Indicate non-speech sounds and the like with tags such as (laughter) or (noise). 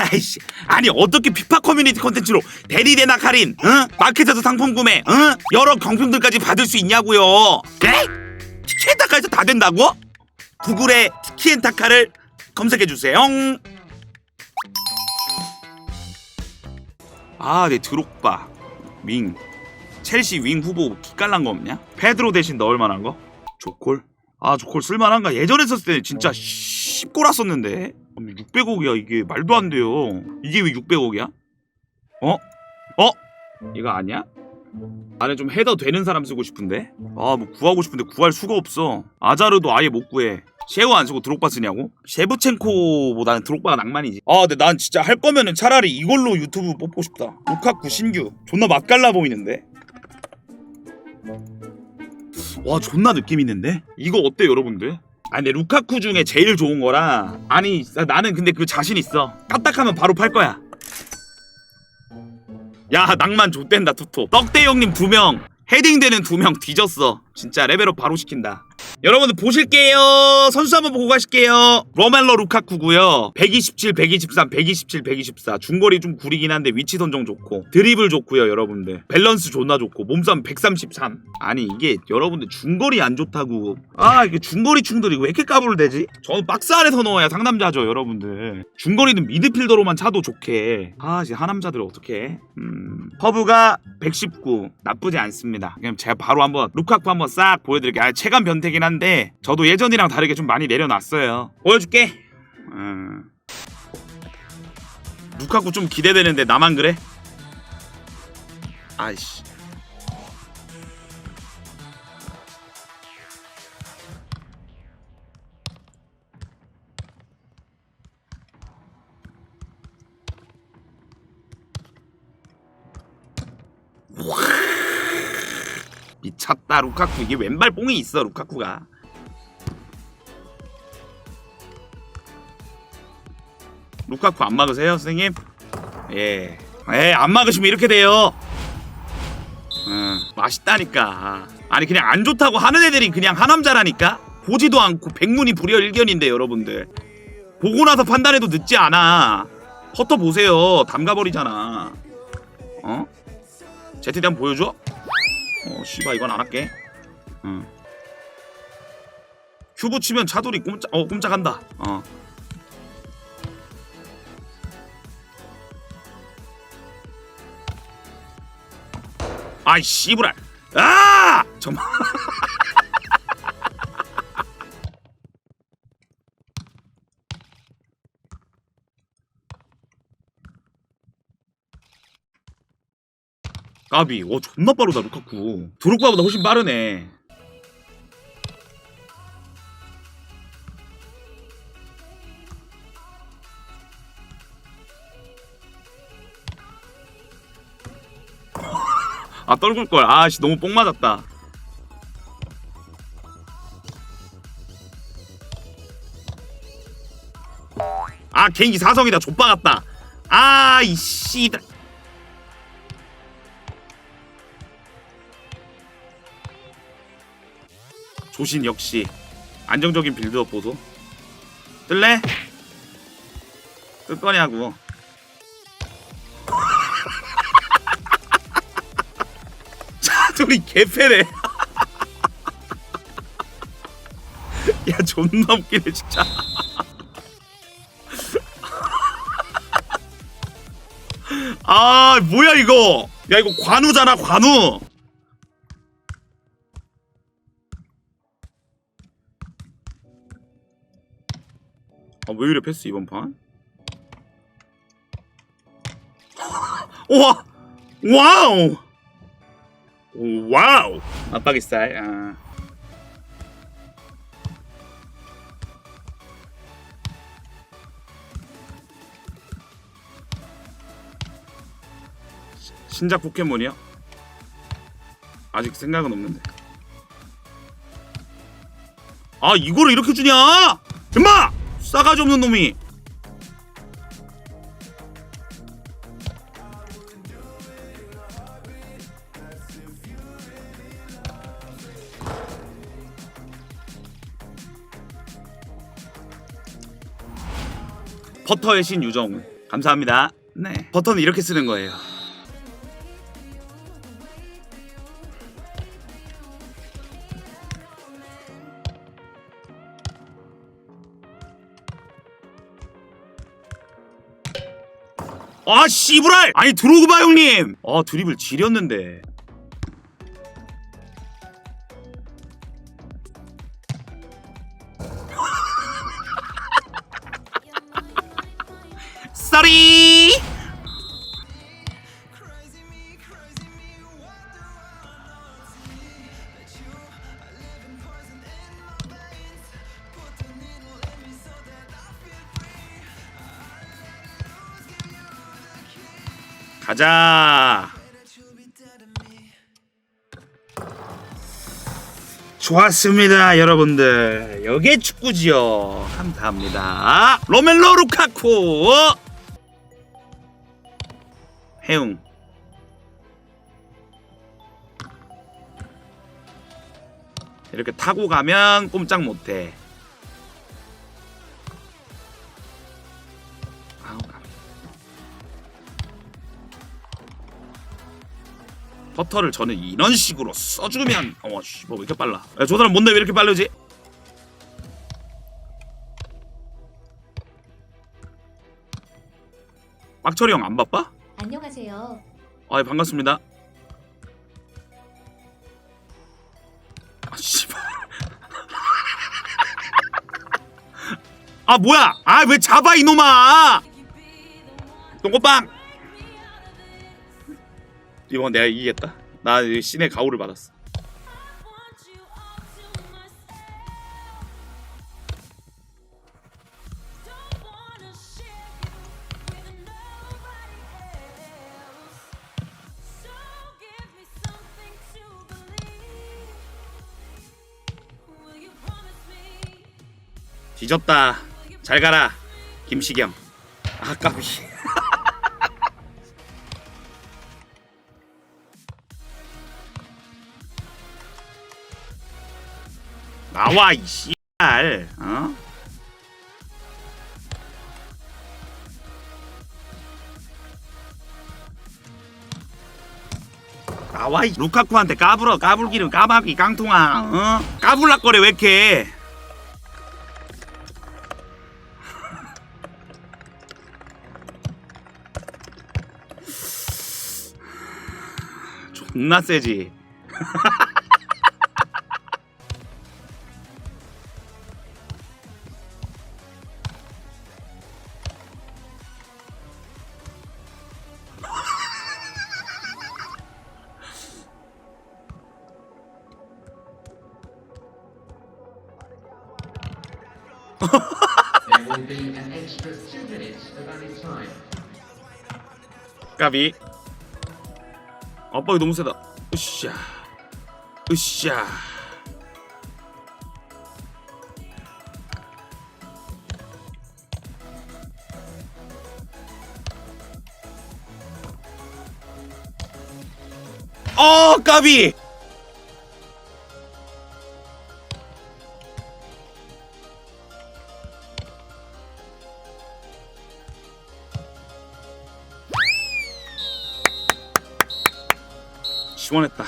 아이씨 아니 어떻게 피파 커뮤니티 컨텐츠로 대리대나 할인 응? 마켓에서 상품 구매 응? 여러 경품들까지 받을 수 있냐고요 네? 티키엔타카에서 다 된다고? 구글에 티키엔타카를 검색해주세요 아네 드록바 윙 첼시 윙 후보 기깔난 거 없냐? 페드로 대신 넣을 만한 거? 조콜? 아 조콜 쓸만한가? 예전에 썼을 때 진짜 10골 썼는데 600억이야 이게 말도 안 돼요 이게 왜 600억이야? 어? 어? 이거 아니야? 나는 좀 헤더 되는 사람 쓰고 싶은데 아 뭐 구하고 싶은데 구할 수가 없어 아자르도 아예 못 구해 셰우 안 쓰고 드록바 쓰냐고? 셰브첸코보다는 드록바가 낭만이지 아 근데 난 진짜 할 거면은 차라리 이걸로 유튜브 뽑고 싶다 루카쿠 신규 존나 맛깔나 보이는데 와 존나 느낌 있는데? 이거 어때 여러분들? 아 근데 루카쿠 중에 제일 좋은 거라. 아니 나- 나는 근데 그 자신 있어. 까딱하면 바로 팔 거야. 야 낭만 좆된다 투토. 떡대 형님 두명. 헤딩되는 두 명 뒤졌어. 진짜 레벨업 바로 시킨다 여러분들 보실게요. 선수 한번 보고 가실게요. 로멜로 루카쿠고요. 127 123 127 124 중거리 좀 구리긴 한데 위치 선정 좋고. 드리블 좋고요 여러분들. 밸런스 존나 좋고. 몸싸움 133 아니 이게 여러분들 중거리 안 좋다고. 아 이게 중거리 충돌이 왜 이렇게 까불을 대지? 저는 박스 안에서 넣어야 상남자죠 여러분들. 중거리는 미드필더로만 차도 좋게. 아 이제 하남자들 어떻게 음 허브가 119 나쁘지 않습니다. 그럼 제가 바로 한번 루카쿠 한번 싹 보여드릴게요. 아, 체감 변태긴 한데 저도 예전이랑 다르게 좀 많이 내려놨어요. 보여줄게. 음. 루카쿠 좀 기대되는데 나만 그래? 아이씨. 미쳤다 루카쿠. 이게 왼발 뽕이 있어 루카쿠가 루카쿠 안 막으세요 선생님? 예. 예, 안 막으시면 이렇게 돼요. 음, 맛있다니까. 아니 그냥 안 좋다고 하는 애들이 그냥 하남자라니까. 보지도 않고 백문이 불여일견인데 여러분들. 보고 나서 판단해도 늦지 않아. 퍼터 보세요. 담가버리잖아. 어? 제트디 한번 보여줘? 어, 씨발 이건 안 할게. 응. 큐브 치면 차돌이 꼼짝, 어, 꼼짝한다. 어. 아이 씨부랄. 아! 정말. (laughs) 까비. 와 존나 빠르다 루카쿠. 드록바보다 훨씬 빠르네. 아 떨굴 걸. 아씨 너무 뽕 맞았다. 아 개인기 사성이다. 좆바 같다. 아이 씨. 조신 역시 안정적인 빌드업 보소. 뜰래? 뜰 거냐고. 차돌이 개패네. (laughs) 야 존나 웃기네 진짜. (laughs) 아 뭐야 이거? 야 이거 관우잖아 관우. 아왜 이래 패스 이번 판? (laughs) 우와 와우 오, 와우! 압박이살 아. 시- 신작 포켓몬이요? 아직 생각은 없는데. 아 이거를 이렇게 주냐? 임마! 싸가지 없는 놈이 버터의 신 유정우 감사합니다. 네. 버튼은 이렇게 쓰는 거예요. 아 씨부랄! 아니 드로그바 형님! 아 드립을 지렸는데 쏘리! 가자. 좋았습니다, 여러분들. 여기에 축구지요. 감사합니다. 로멜로 루카쿠. 해웅. 이렇게 타고 가면 꼼짝 못해. 버터를 저는 이런 식으로 써주면 어머 씨뭐 왜 이렇게 빨라 야, 저 사람 뭔데 왜 이렇게 빠르지 빡철이 형 안 바빠? 안녕하세요. 아 반갑습니다. 아 씨발. 아 뭐야? 아 왜 잡아 이놈아? 똥꼬빵! 이번 내가 이기겠다. 나 신의 가호를 받았어 뒤졌다. 잘 가라 김시경. 아 까비. (laughs) 나와 이 씨발. 어? 나와 이 루카쿠한테 까불어. 까불기는 까마귀 깡통아. 어? 까불락거려 왜 이렇게 존나 세지 아빠 이거 너무 세다. 으쌰. 으쌰. 어 까비 시원했다